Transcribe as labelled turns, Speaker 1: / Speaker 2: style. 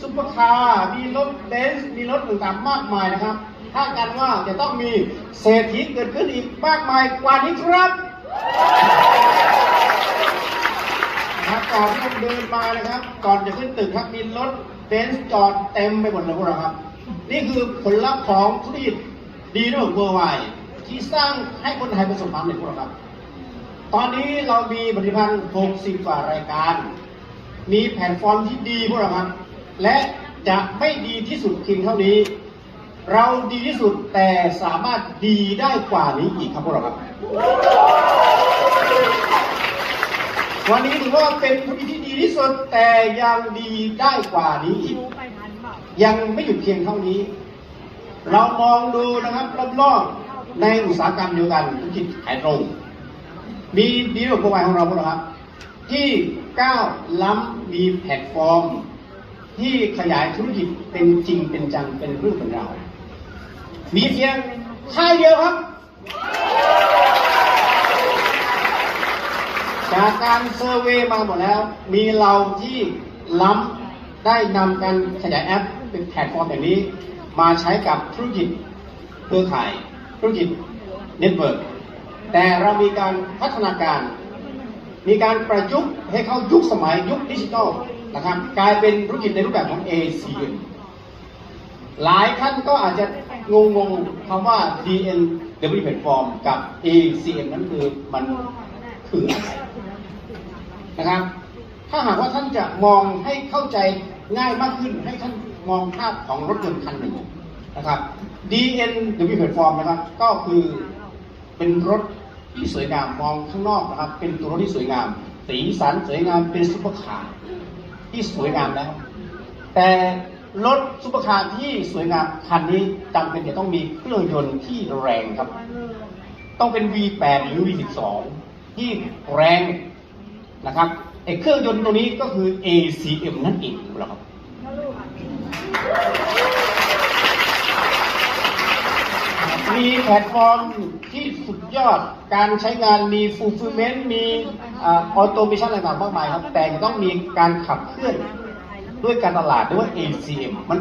Speaker 1: ซุปเปอร์คาร์มีรถเบนซ์มีรถต่างๆมากมายนะครับคาดกันว่าจะต้องมีเศรษฐีเกิดขึ้นอีกมากมายกว่านี้ครับนะครับก่อนที่ผมเดินมานะครับ ก่อนจะขึ้นตึกครับมีรถเบนซ์จอดเต็มไปหมดเลยพวกเราครับ นี่คือผลลัพธ์ของธุรกิจดีโน่เวอร์ไวที่สร้างให้คนไทยประสบความสำเร็จพวกเราครับ ตอนนี้เรามีผลิตภัณฑ์ 60กว่ารายการ มีแพลตฟอร์มที่ดีพวกเราครับ และจะไม่ดีที่สุดเพียงเท่านี้ เราดีที่สุดแต่สามารถดีได้กว่านี้อีกครับพวกเราครับ วันนี้ถือว่าเป็นธุรกิที่ดีที่สุดแต่ยังดีได้กว่านี้อีก ยังไม่หยุดเพียงเท่านี้ เรามองดูนะครับรอบๆในอุตสาหกรรมเดียวกันธุรกิจขายตรง มีดีลโปรไวของเราพวกเราครับ ที่ก้าวล้ำมีแพลตฟอร์ม ที่ขยายธุรกิจเป็นจริงเป็นจังเป็นเรื่องเป็นราวมีเพียงค่ายเดียวครับ จากการเซอร์เวย์มาหมดแล้ว มีเราที่ล้ำได้นำการขยายแอปเป็นแพลตฟอร์มแบบนี้ มาใช้กับธุรกิจเครือข่าย ธุรกิจเน็ตเวิร์กแต่เรามีการพัฒนาการ มีการประยุกต์ให้เข้ายุคสมัยยุคดิจิทัล นะครับกลายเป็นธุรกิจในรูปแบบของ ACM หลายท่านก็อาจจะงงงๆคำว่า DNW Platform กับ ACM นั้นคือมันคืออะไรนะครับ ถ้าหากว่าท่านจะมองให้เข้าใจง่ายมากขึ้น ให้ท่านมองภาพของรถยนต์คันหนึ่งนะครับ DNW Platform นะครับก็คือเป็นรถที่สวยงามมองข้างนอกนะครับ เป็นตัวรถที่สวยงาม สีสันสวยงามเป็นซุปเปอร์คาร์ ที่สวยงามแล้ว แต่รถซุปเปอร์คาร์ที่สวยงามคันนี้จำเป็นจะต้องมีเครื่องยนต์ที่แรงครับ ต้องเป็น V8 หรือ V12 ที่แรงนะครับไอ้เครื่องยนต์ตัวนี้ก็คือ ACM นั่นเองครับมีแพลตฟอร์มที่สุดยอดการใช้งานมี fulfillment มี ออโตเมชันต่างๆมากมายครับ แต่จะต้องมีการขับเคลื่อนด้วยการตลาดด้วย ACM มัน